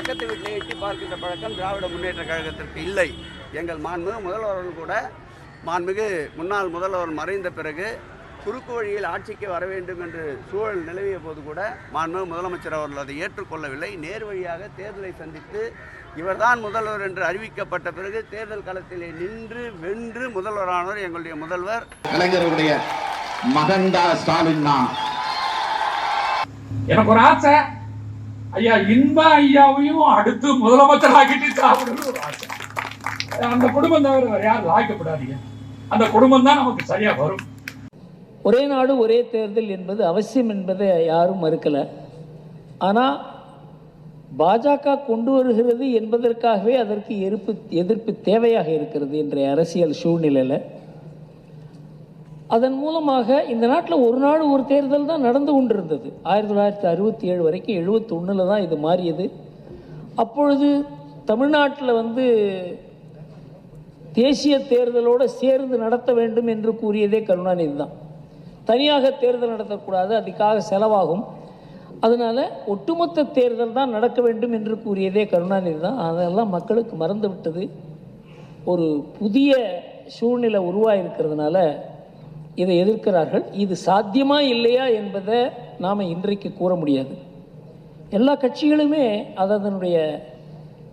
பக்கத்து வீட்டில் எட்டி பார்க்கின்ற பழக்கம் திராவிட முன்னேற்ற கழகத்திற்கு இல்லை. எங்கள் மாண்புமிகு முதல்வர்கள் கூட மாண்புமிகு முன்னாள் முதல்வர் மறைந்த பிறகு குறுக்கு வழியில் ஆட்சிக்கு வர வேண்டும் என்று சூழல் நிலவிய போது கூட மாண்புமிகு முதலமைச்சர் அவர்கள் அதை ஏற்றுக்கொள்ளவில்லை. நேர் வழியாக தேர்தலை சந்தித்து இவர்தான் முதல்வர் என்று அறிவிக்கப்பட்ட பிறகு தேர்தல் களத்திலே நின்று வென்று முதல்வரானவர் எங்களுடைய முதல்வர். கலைஞருடைய மகன்தா ஸ்டாலின் தான். எனக்கு ஒரு ஆசை. ஐயா இன்பா ஐயாவையும் அடுத்து முதலமைச்சர் ஆக்கிட்டு சாப்பிடணும் ஒரு ஆசை அந்த குடும்பம் தவிர வேற யாரும் ஆக்கப்படாதீங்க அந்த குடும்பம் தான் நமக்கு சரியா வரும். ஒரே நாடு ஒரே தேர்தல் என்பது அவசியம் என்பதை யாரும் மறுக்கலை. ஆனால் பாஜக கொண்டு வருகிறது என்பதற்காகவே அதற்கு எதிர்ப்பு எதிர்ப்பு தேவையாக இருக்கிறது இன்றைய அரசியல் சூழ்நிலையில் அதன் மூலமாக இந்த நாட்டில் ஒரு நாடு ஒரு தேர்தல் தான் நடந்து கொண்டிருந்தது. ஆயிரத்தி தொள்ளாயிரத்தி அறுபத்தி ஏழு வரைக்கும் எழுபத்தொன்னில் தான் இது மாறியது. அப்பொழுது தமிழ்நாட்டில் வந்து தேசிய தேர்தலோடு சேர்ந்து நடத்த வேண்டும் என்று கூறியதே கருணாநிதி தான். தனியாக தேர்தல் நடத்தக்கூடாது அதுக்காக செலவாகும். அதனால் ஒட்டுமொத்த தேர்தல் தான் நடக்க வேண்டும் என்று கூறியதே கருணாநிதி தான். அதெல்லாம் மக்களுக்கு மறந்து விட்டது ஒரு புதிய சூழ்நிலை உருவாகிருக்கிறதுனால இதை எதிர்க்கிறார்கள். இது சாத்தியமா இல்லையா என்பதை நாம் இன்றைக்கு கூற முடியாது. எல்லா கட்சிகளுமே அது அதனுடைய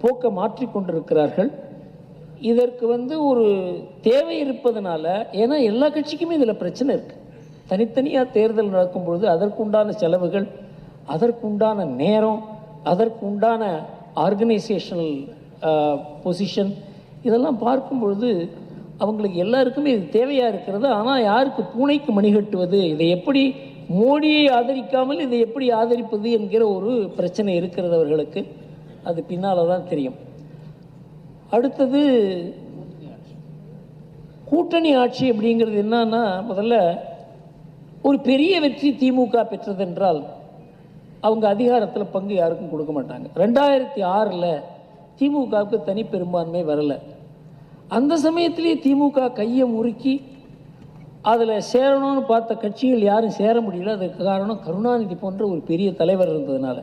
போக்கை மாற்றிக்கொண்டிருக்கிறார்கள் இதற்கு வந்து ஒரு தேவை இருப்பதனால ஏன்னா எல்லா கட்சிக்குமே இதில் பிரச்சனை இருக்குது தனித்தனியாக தேர்தல் நடக்கும் பொழுது அதற்குண்டான செலவுகள் அதற்குண்டான நேரம் அதற்குண்டான ஆர்கனைசேஷனல் பொசிஷன் இதெல்லாம் பார்க்கும் பொழுது அவங்களுக்கு எல்லாருக்குமே இது தேவையாக இருக்கிறது. ஆனால் யாருக்கு பூனைக்கு மணி கட்டுவது? இதை எப்படி மோடியை ஆதரிக்காமல் இதை எப்படி ஆதரிப்பது என்கிற ஒரு பிரச்சனை இருக்கிறது அவர்களுக்கு. அது பின்னால் தான் தெரியும். அடுத்தது கூட்டணி ஆட்சி அப்படிங்கிறது என்னன்னா முதல்ல ஒரு பெரிய வெற்றி திமுக பெற்றதென்றால் அவங்க அதிகாரத்தில் பங்கு யாருக்கும் கொடுக்க மாட்டாங்க. ரெண்டாயிரத்தி ஆறில் திமுகவுக்கு தனி பெரும்பான்மை வரலை. அந்த சமயத்திலே திமுக கையை முறுக்கி அதில் சேரணும்னு பார்த்த கட்சிகள் யாரும் சேர முடியல. அதுக்கு காரணம் கருணாநிதி போன்ற ஒரு பெரிய தலைவர் இருந்ததுனால.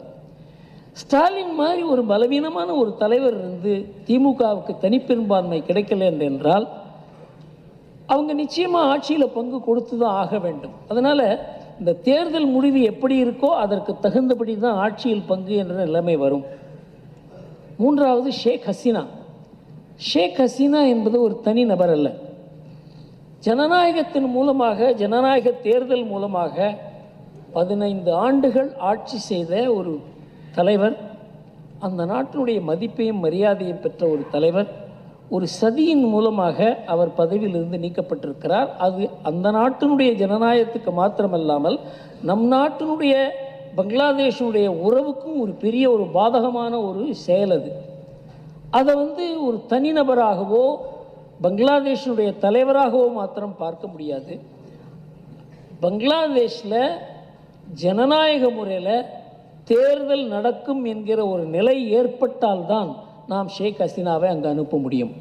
ஸ்டாலின் மாதிரி ஒரு பலவீனமான ஒரு தலைவர் இருந்து திமுகவுக்கு தனிப்பெரும்பான்மை கிடைக்கல என்றால் அவங்க நிச்சயமாக ஆட்சியில் பங்கு கொடுத்து தான் ஆக வேண்டும். அதனால் இந்த தேர்தல் முடிவு எப்படி இருக்கோ அதற்கு தகுந்தபடி தான் ஆட்சியில் பங்கு என்ற நிலைமை வரும். மூன்றாவது ஷேக் ஹசீனா. ஷேக் ஹசீனா என்பது ஒரு தனி நபர் அல்ல. ஜனநாயகத்தின் மூலமாக ஜனநாயக தேர்தல் மூலமாக பதினைந்து ஆண்டுகள் ஆட்சி செய்த ஒரு தலைவர் அந்த நாட்டினுடைய மதிப்பையும் மரியாதையும் பெற்ற ஒரு தலைவர் ஒரு சதியின் மூலமாக அவர் பதவியிலிருந்து நீக்கப்பட்டிருக்கிறார். அது அந்த நாட்டினுடைய ஜனநாயகத்துக்கு மாத்திரமல்லாமல் நம் நாட்டினுடைய பங்களாதேஷனுடைய உறவுக்கும் ஒரு பெரிய ஒரு பாதகமான ஒரு செயல் அது. அதை வந்து ஒரு தனிநபராகவோ பங்களாதேஷனுடைய தலைவராகவோ மாத்திரம் பார்க்க முடியாது. பங்களாதேஷில் ஜனநாயக முறையில் தேர்தல் நடக்கும் என்கிற ஒரு நிலை ஏற்பட்டால்தான் நாம் ஷேக் ஹசீனாவை அங்கே அனுப்ப முடியும்.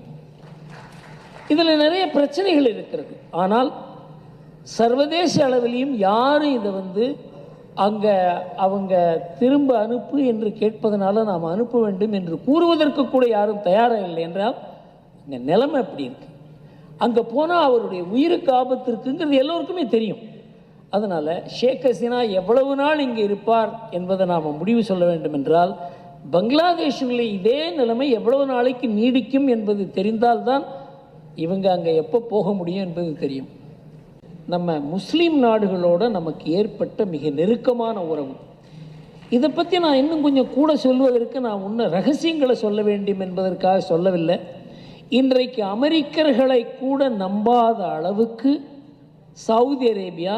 இதில் நிறைய பிரச்சனைகள் இருக்கிறது. ஆனால் சர்வதேச அளவிலையும் யாரும் இதை வந்து அங்கே அவங்க திரும்ப அனுப்பு என்று கேட்பதனால நாம் அனுப்ப வேண்டும் என்று கூறுவதற்கு கூட யாரும் தயாராக இல்லை என்றால் அங்கே நிலைமை அப்படி இருக்கு. அங்கே போனால் அவருடைய உயிருக்கு ஆபத்து இருக்குங்கிறது எல்லோருக்குமே தெரியும். அதனால் ஷேக் ஹசீனா எவ்வளவு நாள் இங்கே இருப்பார் என்பதை நாம் முடிவு சொல்ல வேண்டும் என்றால் பங்களாதேஷில் இதே நிலைமை எவ்வளவு நாளைக்கு நீடிக்கும் என்பது தெரிந்தால்தான் இவங்க அங்கே எப்போ போக முடியும் என்பது தெரியும். நம்ம முஸ்லீம் நாடுகளோட நமக்கு ஏற்பட்ட மிக நெருக்கமான உறவு. இதை பற்றி நான் இன்னும் கொஞ்சம் கூட சொல்வதற்கு நான் இன்னும் ரகசியங்களை சொல்ல வேண்டும் என்பதற்காக சொல்லவில்லை. இன்றைக்கு அமெரிக்கர்களை கூட நம்பாத அளவுக்கு சவுதி அரேபியா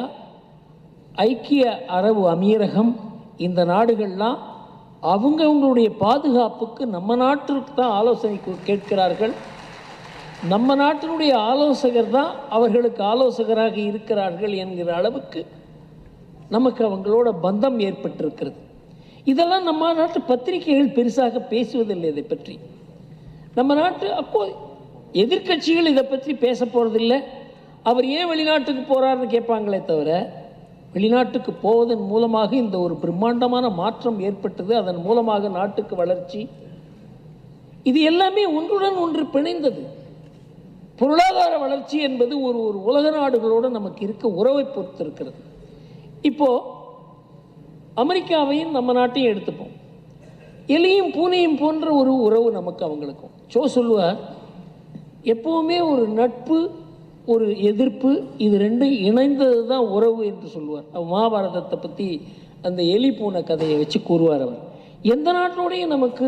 ஐக்கிய அரபு அமீரகம் இந்த நாடுகள்லாம் அவங்கவங்களுடைய பாதுகாப்புக்கு நம்ம நாட்டிற்கு தான் ஆலோசனை கேட்கிறார்கள். நம்ம நாட்டினுடைய ஆலோசகர் தான் அவர்களுக்கு ஆலோசகராக இருக்கிறார்கள் என்கிற அளவுக்கு நமக்கு அவங்களோட பந்தம் ஏற்பட்டிருக்கிறது. இதெல்லாம் நம்ம நாட்டு பத்திரிகைகள் பெருசாக பேசுவதில்லை இதை பற்றி. நம்ம நாட்டு அப்போ எதிர்க்கட்சிகள் இதை பற்றி பேச போகிறதில்ல அவர் ஏன் வெளிநாட்டுக்கு போகிறார்னு கேட்பாங்களே தவிர வெளிநாட்டுக்கு போவதன் மூலமாக இந்த ஒரு பிரம்மாண்டமான மாற்றம் ஏற்பட்டது. அதன் மூலமாக நாட்டுக்கு வளர்ச்சி. இது எல்லாமே ஒன்றுடன் ஒன்று பிணைந்தது. பொருளாதார வளர்ச்சி என்பது ஒரு ஒரு உலக நாடுகளோடு நமக்கு இருக்க உறவை பொறுத்திருக்கிறது. இப்போது அமெரிக்காவையும் நம்ம நாட்டையும் எடுத்துப்போம். எலியும் பூனையும் போன்ற ஒரு உறவு நமக்கு அவங்களுக்கும். சோ சொல்லுவார் எப்போவுமே ஒரு நட்பு ஒரு எதிர்ப்பு இது ரெண்டும் இணைந்தது தான் உறவு என்று சொல்லுவார். மகாபாரதத்தை பற்றி அந்த எலி பூனை கதையை வச்சு கூறுவார் அவர். எந்த நாட்டோடையும் நமக்கு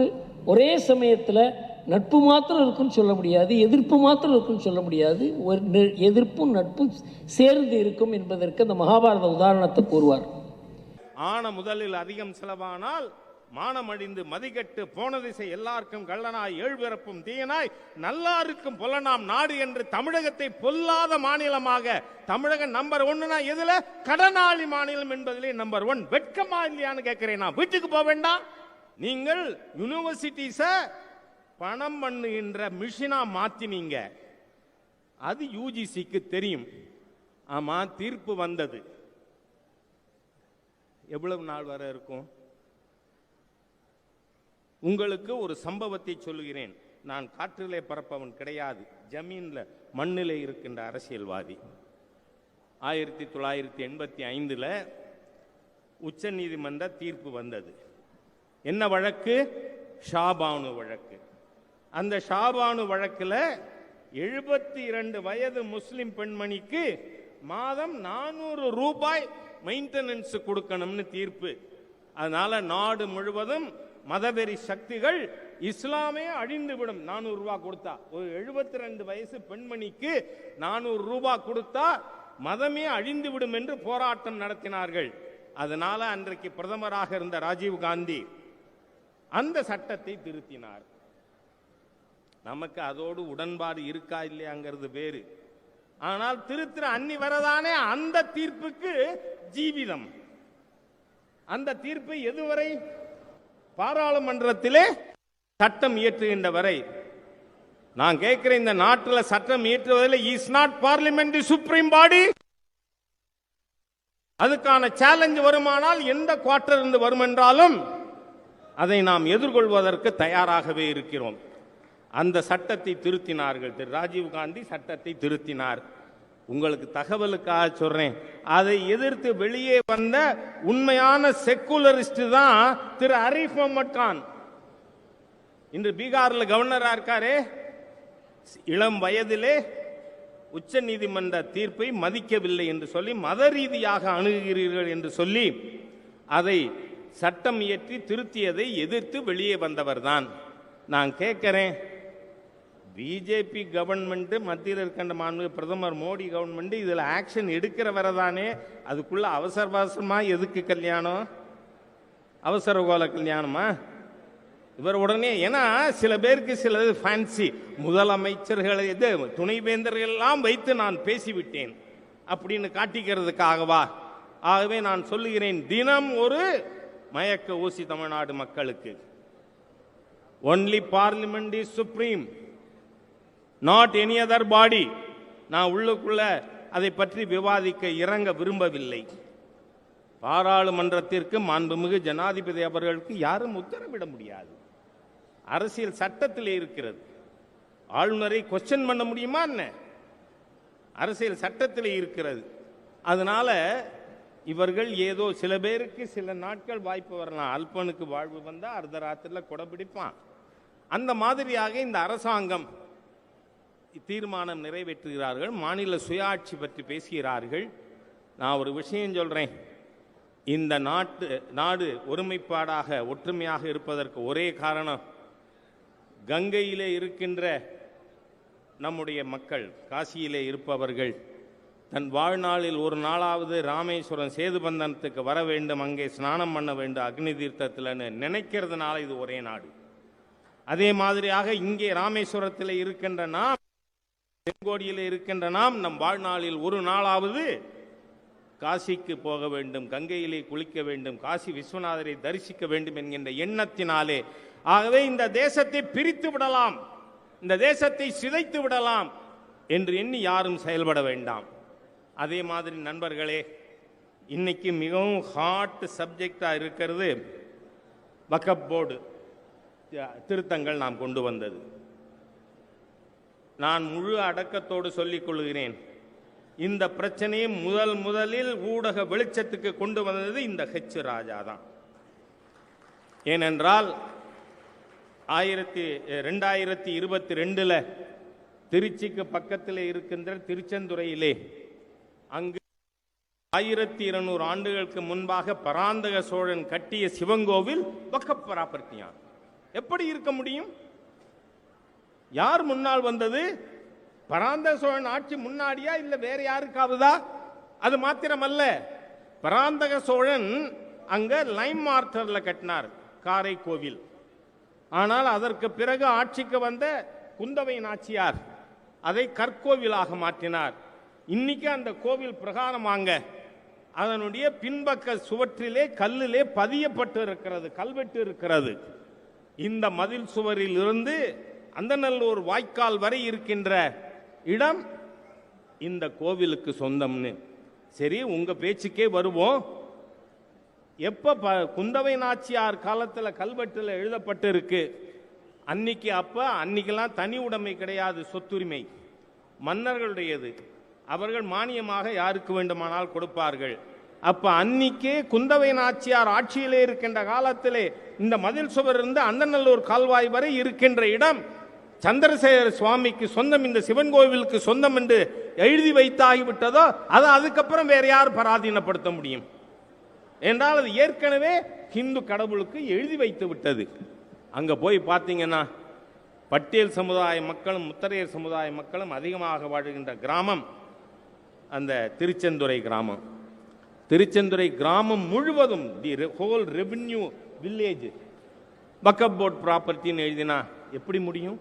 ஒரே சமயத்தில் நட்பு மாத்திரம் இருக்குன்னு சொல்ல முடியாது எதிர்ப்பு மாத்திரம் இருக்குன்னு சொல்ல முடியாது. ஒரு நெ- எதிர்ப்பும் நட்பும் சேர்ந்து இருக்கும் என்பதற்கு அந்த மகாபாரத உதாரணத்தை கூறுவார். ஆன முதலில் அதிகம் செலவானால் மானமடிந்து மதிகட்டு போன திசை எல்லாருக்கும் கள்ளனாய் ஏழ்பிறப்பும் தீயனாய் நல்லாருக்கும் பொல்லனாம் நாடு என்று தமிழகத்தை பொல்லாத மாநிலமாக தமிழகம் நம்பர் ஒன்னுனா எதுல? கடனாளி மாநிலம் என்பதிலே நம்பர் ஒன். வெட்கமா இல்லையான்னு கேட்கிறேன் நான். வீட்டுக்கு போக வேண்டாம். நீங்கள் யூனிவர்சிட்டிஸை பணம் பண்ணுகின்ற மிஷினா மாத்தினீங்க. அது யூஜிசிக்கு தெரியும். ஆமா தீர்ப்பு வந்தது. எவ்வளவு நாள் வரை இருக்கும்? உங்களுக்கு ஒரு சம்பவத்தை சொல்லுகிறேன். நான் காற்றிலே பறப்பவன் கிடையாது. ஜமீன்ல மண்ணிலே இருக்கின்ற அரசியல்வாதி. ஆயிரத்தி தொள்ளாயிரத்தி எண்பத்தி ஐந்தில் உச்ச நீதிமன்ற தீர்ப்பு வந்தது. என்ன வழக்கு? ஷாபானு வழக்கு. அந்த ஷாபானு வழக்கில் எழுபத்தி இரண்டு வயது முஸ்லிம் பெண்மணிக்கு மாதம் நானூறு ரூபாய் மெயின்டெனன்ஸ் கொடுக்கணும்னு தீர்ப்பு. அதனால நாடு முழுவதும் மதவெறி சக்திகள் இஸ்லாமே அழிந்துவிடும். நானூறு ரூபாய் கொடுத்தா. ஒரு எழுபத்தி ரெண்டு வயசு பெண்மணிக்கு நானூறு ரூபாய் கொடுத்தா மதமே அழிந்து விடும் என்று போராட்டம் நடத்தினார்கள். அதனால அன்றைக்கு பிரதமராக இருந்த ராஜீவ் காந்தி அந்த சட்டத்தை திருத்தினார். நமக்கு அதோடு உடன்பாடு இருக்கா இல்லையாங்கிறது வேறு. ஆனால் திருத்திர அன்னி வரதானே அந்த தீர்ப்புக்கு ஜீவிதம். அந்த தீர்ப்பு எதுவரை? பாராளுமன்றத்திலே சட்டம் இயற்றுகின்ற வரை நான் கேட்கிறேன் இந்த நாட்டில் சட்டம் இயற்றுவதில் is not parliament supreme body அதுக்கான சேலஞ்ச் வருமானால் எந்த குவார்டர் இருந்து வரும் என்றாலும் அதை நாம் எதிர்கொள்வதற்கு தயாராகவே இருக்கிறோம். அந்த சட்டத்தை திருத்தினார்கள். திரு. ராஜீவ் காந்தி சட்டத்தை திருத்தினார். உங்களுக்கு தகவலுக்காக சொல்றேன். அதை எதிர்த்து வெளியே வந்த உண்மையான செக்குலரிஸ்ட் தான் திரு. அரீஃப் முகமது கான். இன்று பீகாரில் கவர்னரா இருக்காரே. இளம் வயதிலே உச்ச நீதிமன்ற தீர்ப்பை மதிக்கவில்லை என்று சொல்லி மத ரீதியாக அணுகுகிறீர்கள் என்று சொல்லி அதை சட்டம் இயற்றி திருத்தியதை எதிர்த்து வெளியே வந்தவர்தான். நான் கேட்கிறேன் பிஜேபி கவர்மெண்ட்டு மத்தியில் இருக்கின்ற மாண்பு பிரதமர் மோடி கவர்மெண்ட்டு இதில் ஆக்ஷன் எடுக்கிற வரதானே அதுக்குள்ள அவசர அவசரமாக எதுக்கு கல்யாணம்? அவசர கோல கல்யாணமா? இவர் உடனே ஏன்னா சில பேருக்கு சிலது ஃபேன்சி முதலமைச்சர்களை இது துணைவேந்தர்கள் எல்லாம் வைத்து நான் பேசிவிட்டேன் அப்படின்னு காட்டிக்கிறதுக்காகவா? ஆகவே நான் சொல்லுகிறேன் தினம் ஒரு மயக்க ஊசி தமிழ்நாடு மக்களுக்கு. Only parliament is supreme not any other body நான் உள்ளுக்குள்ள அதை பற்றி விவாதிக்க இறங்க விரும்பவில்லை. பாராளுமன்றத்திற்கு மாண்புமிகு ஜனாதிபதி அவர்களுக்கு யாரும் உத்தரவிட முடியாது. அரசியல் சட்டத்திலே இருக்கிறது. ஆளுநரை கொஸ்டின் பண்ண முடியுமா என்ன? அரசியல் சட்டத்திலே இருக்கிறது. அதனால இவர்கள் ஏதோ சில பேருக்கு சில நாட்கள் வாய்ப்பு வரலாம். அல்பனுக்கு வாழ்வு வந்தால் அர்த்த கொடை பிடிப்பான். அந்த மாதிரியாக இந்த அரசாங்கம் தீர்மானம் நிறைவேற்றுகிறார்கள் மாநில சுயாட்சி பற்றி பேசுகிறார்கள். நான் ஒரு விஷயம் சொல்றேன். இந்த நாட்டு நாடு ஒருமைப்பாடாக ஒற்றுமையாக இருப்பதற்கு ஒரே காரணம் கங்கையிலே இருக்கின்ற நம்முடைய மக்கள் காசியிலே இருப்பவர்கள். தன் வாழ்நாளில் ஒரு நாளாவது ராமேஸ்வரம் சேதுபந்தனத்துக்கு வர வேண்டும் அங்கே ஸ்நானம் பண்ண வேண்டும் அக்னி தீர்த்தத்தில்னு நினைக்கிறதுனால இது ஒரே நாடு. அதே மாதிரியாக இங்கே ராமேஸ்வரத்தில் இருக்கின்ற நாம் தென்கோடியில் இருக்கின்ற நாம் நம் வாழ்நாளில் ஒரு நாளாவது காசிக்கு போக வேண்டும் கங்கையிலே குளிக்க வேண்டும் காசி விஸ்வநாதரை தரிசிக்க வேண்டும் என்கின்ற எண்ணத்தினாலே. ஆகவே இந்த தேசத்தை பிரித்து விடலாம் இந்த தேசத்தை சிதைத்து விடலாம் என்று எண்ணி யாரும் செயல்பட வேண்டாம். அதே மாதிரி நண்பர்களே இன்னைக்கு மிகவும் ஹாட் சப்ஜெக்டாக இருக்கிறது வக்கப் போர்டு திருத்தங்கள் நாம் கொண்டு வந்தது. நான் முழு அடக்கத்தோடு சொல்லிக் கொள்கிறேன். இந்த பிரச்சனையை முதல் முதலில் ஊடக வெளிச்சத்துக்கு கொண்டு வந்தது இந்த ஹெச் ராஜா தான். ஏனென்றால் ஆயிரத்தி ரெண்டாயிரத்தி இருபத்தி ரெண்டில் திருச்சிக்கு பக்கத்தில் இருக்கின்ற திருச்செந்துறையிலே அங்கு ஆயிரத்தி இருநூறு ஆண்டுகளுக்கு முன்பாக பராந்தக சோழன் கட்டிய சிவங்கோவில் வக்கப் ப்ராப்பர்ட்டியான் எப்படி இருக்க முடியும்? யார் முன்னால் வந்தது? பராந்த சோழன் ஆட்சி முன்னாடியா இல்ல வேற யாருக்காவதா? அது மாத்திரமல்ல. பராந்தக சோழன் அங்க லைம் மார்டர்ல கட்டினார் காரை கோவில் ஆனால் அதற்கு பிறகு ஆட்சிக்கு வந்த குந்தவை நாச்சியார் அதை கற்கோவிலாக மாற்றினார். இன்னைக்கு அந்த கோவில் பிரகாரமாங்க அதனுடைய பின்பக்க சுவற்றிலே கல்லிலே பதியப்பட்டு இருக்கிறது கல்வெட்டு இருக்கிறது. இந்த மதில் சுவரில் இருந்து அந்தநல்லூர் வாய்க்கால் வரை இருக்கின்ற இடம் இந்த கோவிலுக்கு சொந்தம்னு. சரி உங்க பேச்சுக்கே வருவோம். எப்ப ப- குந்தவை நாச்சியார் காலத்தில் கல்வெட்டில் எழுதப்பட்டு இருக்கு அன்னைக்கு அப்ப அன்னைக்கெல்லாம் தனி உடைமை கிடையாது சொத்துரிமை. மன்னர்களுடையது. அவர்கள் மானியமாக யாருக்கு வேண்டுமானால் கொடுப்பார்கள். அப்ப அன்னிக்கே குந்தவை நாச்சியார் ஆட்சியிலே இருக்கின்ற காலத்திலே இந்த மதில் சுவர் இருந்து அந்தநல்லூர் கால்வாய் வரை இருக்கின்ற இடம் சந்திரசேகர சுவாமிக்கு சொந்தம் இந்த சிவன் கோவிலுக்கு சொந்தம் என்று எழுதி வைத்தாகிவிட்டதோ அதை அதுக்கப்புறம் வேற யார் பராதீனப்படுத்த முடியும்? என்றால் அது ஏற்கனவே ஹிந்து கடவுளுக்கு எழுதி வைத்து விட்டது. அங்க போய் பார்த்தீங்கன்னா பட்டியல் சமுதாய மக்களும் முத்தரையர் சமுதாய மக்களும் அதிகமாக வாழ்கின்ற கிராமம் அந்த திருச்செந்துறை கிராமம். திருச்செந்துறை கிராமம் முழுவதும் தி ஹோல் ரெவென்யூ வில்லேஜ் பக்கப் போர்ட் ப்ராப்பர்ட்டின்னு எழுதினா எப்படி முடியும்?